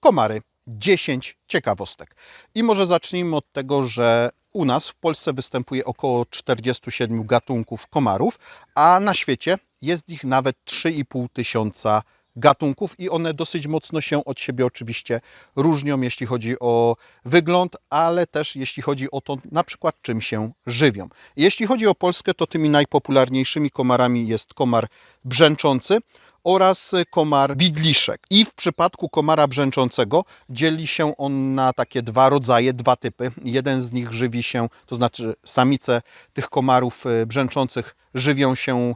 komary. 10 ciekawostek. I może zacznijmy od tego, że u nas w Polsce występuje około 47 gatunków komarów, a na świecie jest ich nawet 3,5 tysiąca gatunków i one dosyć mocno się od siebie oczywiście różnią, jeśli chodzi o wygląd, ale też jeśli chodzi o to, na przykład czym się żywią. Jeśli chodzi o Polskę, to tymi najpopularniejszymi komarami jest komar brzęczący oraz komar widliszek. I w przypadku komara brzęczącego dzieli się on na takie dwa rodzaje, dwa typy. Jeden z nich żywi się, to znaczy samice tych komarów e, brzęczących żywią się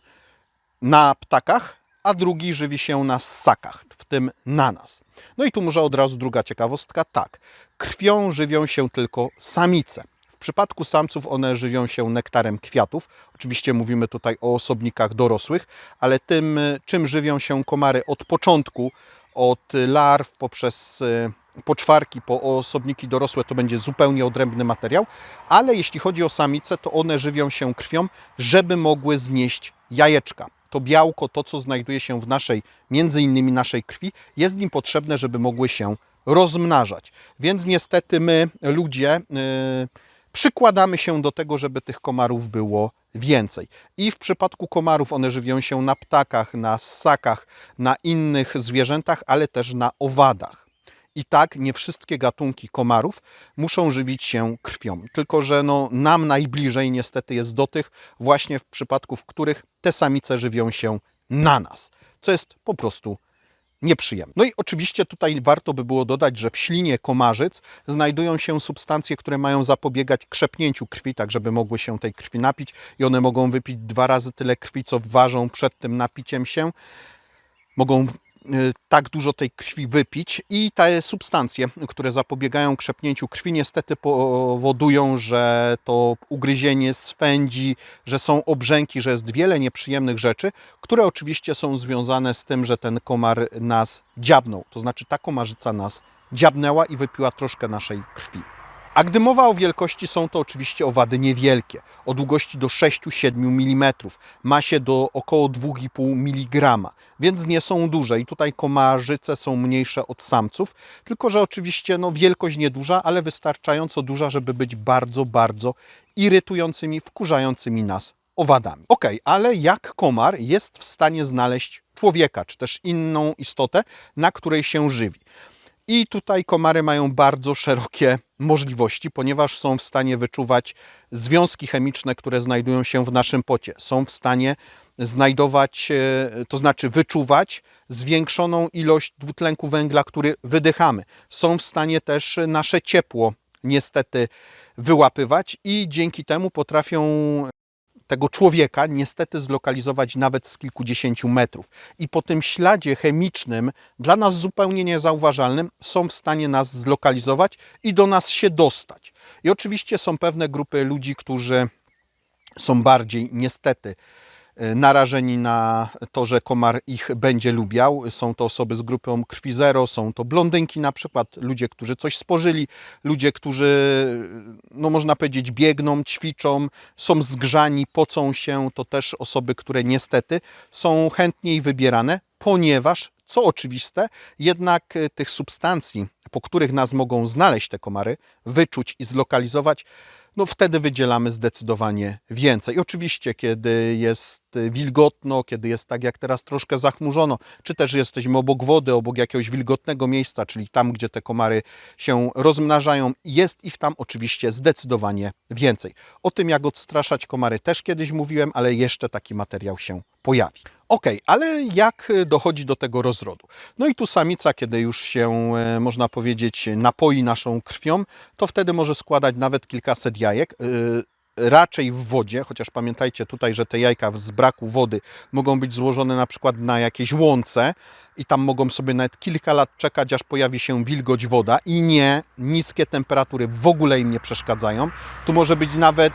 na ptakach, a drugi żywi się na ssakach, w tym na nas. No i tu może od razu druga ciekawostka. Tak, krwią żywią się tylko samice. W przypadku samców one żywią się nektarem kwiatów. Oczywiście mówimy tutaj o osobnikach dorosłych, ale tym, czym żywią się komary od początku, od larw poprzez y, poczwarki po osobniki dorosłe, to będzie zupełnie odrębny materiał, ale jeśli chodzi o samice, to one żywią się krwią, żeby mogły znieść jajeczka to białko, to co znajduje się w naszej, między innymi naszej krwi, jest im potrzebne, żeby mogły się rozmnażać. Więc niestety my, ludzie, yy, przykładamy się do tego, żeby tych komarów było więcej. I w przypadku komarów one żywią się na ptakach, na ssakach, na innych zwierzętach, ale też na owadach. I tak nie wszystkie gatunki komarów muszą żywić się krwią. Tylko, że no, nam najbliżej niestety jest do tych właśnie w przypadku, w których te samice żywią się na nas, co jest po prostu nieprzyjemne. No i oczywiście tutaj warto by było dodać, że w ślinie komarzyc znajdują się substancje, które mają zapobiegać krzepnięciu krwi, tak żeby mogły się tej krwi napić i one mogą wypić dwa razy tyle krwi, co ważą przed tym napiciem się. Mogą tak dużo tej krwi wypić i te substancje, które zapobiegają krzepnięciu krwi, niestety powodują, że to ugryzienie swędzi, że są obrzęki, że jest wiele nieprzyjemnych rzeczy, które oczywiście są związane z tym, że ten komar nas dziabnął. To znaczy ta komarzyca nas dziabnęła i wypiła troszkę naszej krwi. A gdy mowa o wielkości, są to oczywiście owady niewielkie, o długości do 6-7 mm, masie do około 2,5 mg, więc nie są duże. I tutaj komarzyce są mniejsze od samców, tylko że oczywiście no, wielkość nieduża, ale wystarczająco duża, żeby być bardzo, bardzo irytującymi, wkurzającymi nas owadami. Ok, ale jak komar jest w stanie znaleźć człowieka, czy też inną istotę, na której się żywi? I tutaj komary mają bardzo szerokie możliwości, ponieważ są w stanie wyczuwać związki chemiczne, które znajdują się w naszym pocie. Są w stanie znajdować, e, to znaczy wyczuwać zwiększoną ilość dwutlenku węgla, który wydychamy. Są w stanie też nasze ciepło niestety wyłapywać i dzięki temu potrafią tego człowieka niestety zlokalizować nawet z kilkudziesięciu metrów. I po tym śladzie chemicznym, dla nas zupełnie niezauważalnym, są w stanie nas zlokalizować i do nas się dostać. I oczywiście są pewne grupy ludzi, którzy są bardziej niestety narażeni na to, że komar ich będzie lubiał. Są to osoby z grupą krwi zero, są to blondynki na przykład, ludzie, którzy coś spożyli, ludzie, którzy, no można powiedzieć, biegną, ćwiczą, są zgrzani, pocą się. To też osoby, które niestety są chętniej wybierane, ponieważ, co oczywiste, jednak e, tych substancji, po których nas mogą znaleźć te komary, wyczuć i zlokalizować, no wtedy wydzielamy zdecydowanie więcej. Oczywiście, kiedy jest wilgotno, kiedy jest tak jak teraz troszkę zachmurzono, czy też jesteśmy obok wody, obok jakiegoś wilgotnego miejsca, czyli tam, gdzie te komary się rozmnażają, jest ich tam oczywiście zdecydowanie więcej. O tym, jak odstraszać komary też kiedyś mówiłem, ale jeszcze taki materiał się pojawi. Ok, ale jak dochodzi do tego rozrodu? No i tu samica, kiedy już się, e, można powiedzieć, napoi naszą krwią, to wtedy może składać nawet kilkaset jajek. Raczej w wodzie, chociaż pamiętajcie tutaj, że te jajka z braku wody mogą być złożone na przykład na jakiejś łące i tam mogą sobie nawet kilka lat czekać, aż pojawi się wilgoć woda i nie, niskie temperatury w ogóle im nie przeszkadzają. Tu może być nawet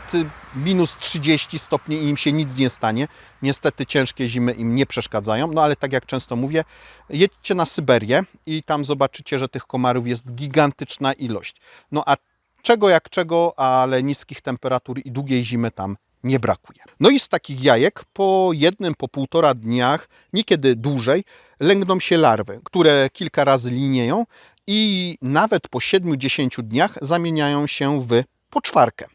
minus 30 stopni i im się nic nie stanie. Niestety ciężkie zimy im nie przeszkadzają, no ale tak jak często mówię, jedźcie na Syberię i tam zobaczycie, że tych komarów jest gigantyczna ilość. No a czego jak czego, ale niskich temperatur i długiej zimy tam nie brakuje. No i z takich jajek po jednym, po półtora dniach, niekiedy dłużej, lęgną się larwy, które kilka razy linieją i nawet po 7-10 dniach zamieniają się w poczwarkę.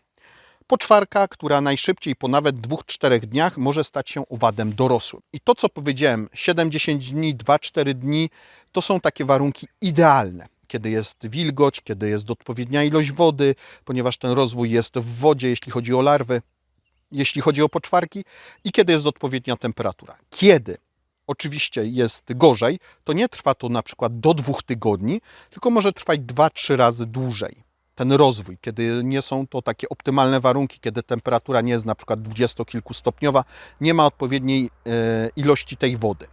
Poczwarka, która najszybciej po nawet 2-4 dniach może stać się owadem dorosłym. I to, co powiedziałem, 7-10 dni, 2-4 dni, to są takie warunki idealne. Kiedy jest wilgoć, kiedy jest odpowiednia ilość wody, ponieważ ten rozwój jest w wodzie, jeśli chodzi o larwy, jeśli chodzi o poczwarki, i kiedy jest odpowiednia temperatura. Kiedy oczywiście jest gorzej, to nie trwa to na przykład do dwóch tygodni, tylko może trwać 2-3 razy dłużej ten rozwój, kiedy nie są to takie optymalne warunki, kiedy temperatura nie jest na przykład dwudziestokilkustopniowa, nie ma odpowiedniej e, ilości tej wody.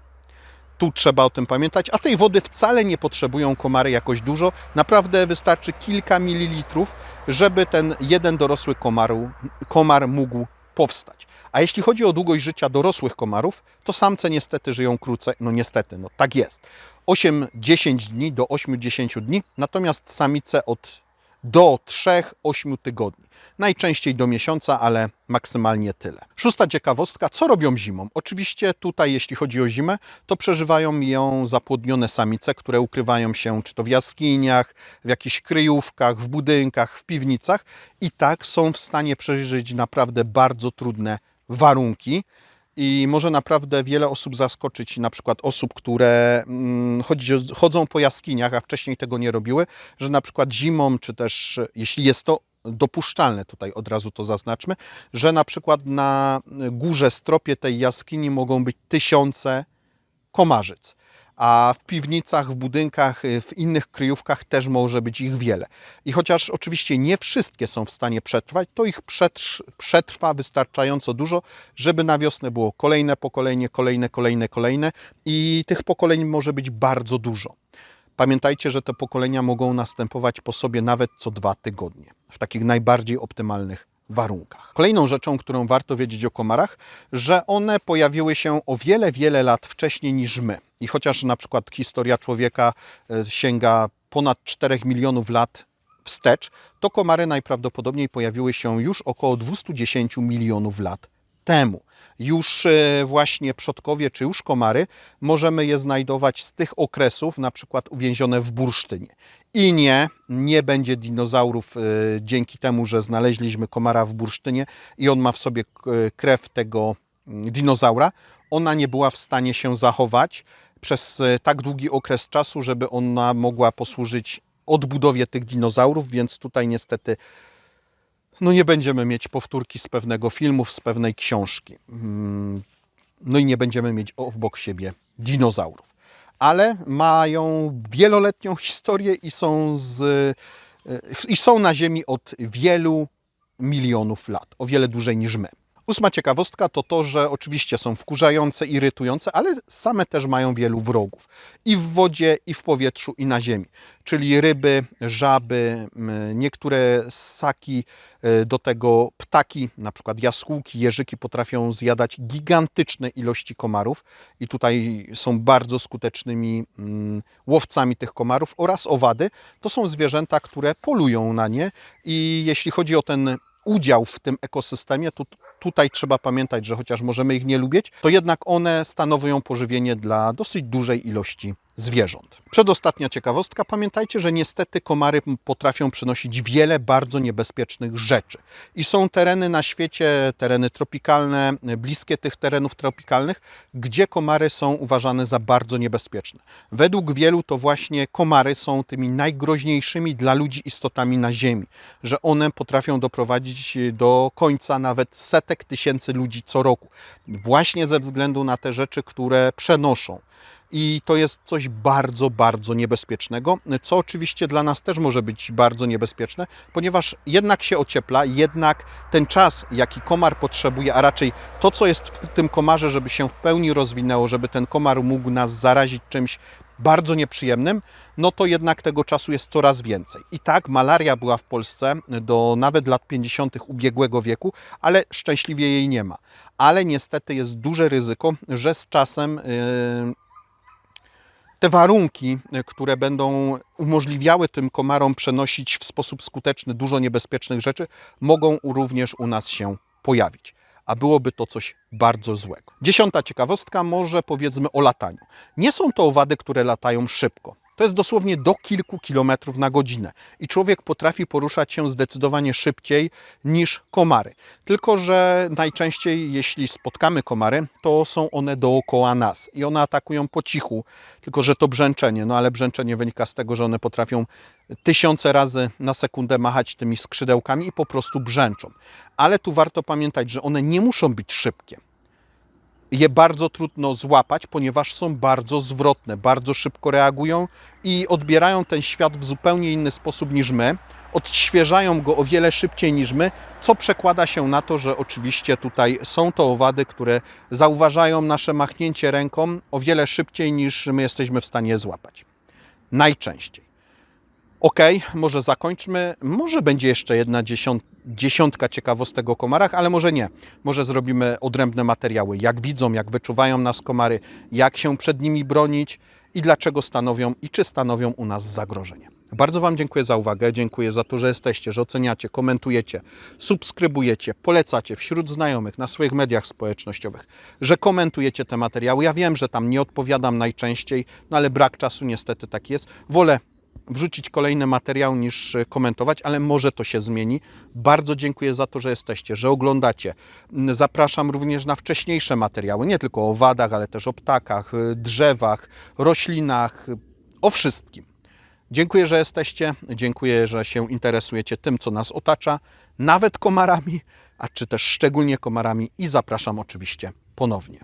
Tu trzeba o tym pamiętać, a tej wody wcale nie potrzebują komary jakoś dużo. Naprawdę wystarczy kilka mililitrów, żeby ten jeden dorosły komaru, komar mógł powstać. A jeśli chodzi o długość życia dorosłych komarów, to samce niestety żyją krócej. No niestety, no tak jest. 8-10 dni do 8-10 dni, natomiast samice od do 3-8 tygodni. Najczęściej do miesiąca, ale maksymalnie tyle. Szósta ciekawostka, co robią zimą? Oczywiście tutaj, jeśli chodzi o zimę, to przeżywają ją zapłodnione samice, które ukrywają się czy to w jaskiniach, w jakichś kryjówkach, w budynkach, w piwnicach i tak są w stanie przeżyć naprawdę bardzo trudne warunki. I może naprawdę wiele osób zaskoczyć, na przykład osób, które mm, chodzą po jaskiniach, a wcześniej tego nie robiły, że na przykład zimą, czy też jeśli jest to dopuszczalne, tutaj od razu to zaznaczmy, że na przykład na górze, stropie tej jaskini mogą być tysiące komarzyc a w piwnicach, w budynkach, y, w innych kryjówkach też może być ich wiele. I chociaż oczywiście nie wszystkie są w stanie przetrwać, to ich przetrwa wystarczająco dużo, żeby na wiosnę było kolejne pokolenie, kolejne, kolejne, kolejne i tych pokoleń może być bardzo dużo. Pamiętajcie, że te pokolenia mogą następować po sobie nawet co dwa tygodnie, w takich najbardziej optymalnych warunkach. Kolejną rzeczą, którą warto wiedzieć o komarach, że one pojawiły się o wiele, wiele lat wcześniej niż my. I chociaż na przykład historia człowieka e, sięga ponad 4 milionów lat wstecz, to komary najprawdopodobniej pojawiły się już około 210 milionów lat temu. Już e, właśnie przodkowie czy już komary możemy je znajdować z tych okresów, na przykład uwięzione w bursztynie. I nie, nie będzie dinozaurów e, dzięki temu, że znaleźliśmy komara w bursztynie i on ma w sobie krew tego dinozaura. Ona nie była w stanie się zachować przez e, tak długi okres czasu, żeby ona mogła posłużyć odbudowie tych dinozaurów, więc tutaj niestety no nie będziemy mieć powtórki z pewnego filmu, z pewnej książki. Mm, no i nie będziemy mieć obok siebie dinozaurów. Ale mają wieloletnią historię i są, z, e, i są na Ziemi od wielu milionów lat, o wiele dłużej niż my. Ósma ciekawostka to to, że oczywiście są wkurzające, irytujące, ale same też mają wielu wrogów. I w wodzie, i w powietrzu, i na ziemi. Czyli ryby, żaby, niektóre ssaki, e, do tego ptaki, na przykład jaskółki, jeżyki potrafią zjadać gigantyczne ilości komarów i tutaj są bardzo skutecznymi łowcami tych komarów oraz owady. To są zwierzęta, które polują na nie i jeśli chodzi o ten udział w tym ekosystemie, to tutaj trzeba pamiętać, że chociaż możemy ich nie lubić, to jednak one stanowią pożywienie dla dosyć dużej ilości zwierząt. Przedostatnia ciekawostka. Pamiętajcie, że niestety komary potrafią przynosić wiele bardzo niebezpiecznych rzeczy. I są tereny na świecie, tereny tropikalne, bliskie tych terenów tropikalnych, gdzie komary są uważane za bardzo niebezpieczne. Według wielu to właśnie komary są tymi najgroźniejszymi dla ludzi istotami na Ziemi, że one potrafią doprowadzić do końca nawet setek tysięcy ludzi co roku. Właśnie ze względu na te rzeczy, które przenoszą i to jest coś bardzo, bardzo niebezpiecznego, co oczywiście dla nas też może być bardzo niebezpieczne, ponieważ jednak się ociepla, jednak ten czas, jaki komar potrzebuje, a raczej to, co jest w tym komarze, żeby się w pełni rozwinęło, żeby ten komar mógł nas zarazić czymś bardzo nieprzyjemnym, no to jednak tego czasu jest coraz więcej. I tak malaria była w Polsce do nawet lat 50. ubiegłego wieku, ale szczęśliwie jej nie ma. Ale niestety jest duże ryzyko, że z czasem yy, te warunki, które będą umożliwiały tym komarom przenosić w sposób skuteczny dużo niebezpiecznych rzeczy, mogą również u nas się pojawić. A byłoby to coś bardzo złego. Dziesiąta ciekawostka, może powiedzmy o lataniu. Nie są to owady, które latają szybko. To jest dosłownie do kilku kilometrów na godzinę i człowiek potrafi poruszać się zdecydowanie szybciej niż komary. Tylko, że najczęściej, jeśli spotkamy komary, to są one dookoła nas i one atakują po cichu, tylko że to brzęczenie, no ale brzęczenie wynika z tego, że one potrafią tysiące razy na sekundę machać tymi skrzydełkami i po prostu brzęczą. Ale tu warto pamiętać, że one nie muszą być szybkie je bardzo trudno złapać, ponieważ są bardzo zwrotne, bardzo szybko reagują i odbierają ten świat w zupełnie inny sposób niż my. Odświeżają go o wiele szybciej niż my, co przekłada się na to, że oczywiście tutaj są to owady, które zauważają nasze machnięcie ręką o wiele szybciej niż my jesteśmy w stanie złapać. Najczęściej. Ok, może zakończmy. Może będzie jeszcze jedna dziesiąt, dziesiątka ciekawostek o komarach, ale może nie. Może zrobimy odrębne materiały, jak widzą, jak wyczuwają nas komary, jak się przed nimi bronić i dlaczego stanowią i czy stanowią u nas zagrożenie. Bardzo Wam dziękuję za uwagę, dziękuję za to, że jesteście, że oceniacie, komentujecie, subskrybujecie, polecacie wśród znajomych na swoich mediach społecznościowych, że komentujecie te materiały. Ja wiem, że tam nie odpowiadam najczęściej, no ale brak czasu niestety tak jest. Wolę wrzucić kolejny materiał niż e, komentować, ale może to się zmieni. Bardzo dziękuję za to, że jesteście, że oglądacie. Zapraszam również na wcześniejsze materiały, nie tylko o wadach, ale też o ptakach, y, drzewach, roślinach, y, o wszystkim. Dziękuję, że jesteście. Dziękuję, że się interesujecie tym, co nas otacza, nawet komarami, a czy też szczególnie komarami i zapraszam oczywiście ponownie.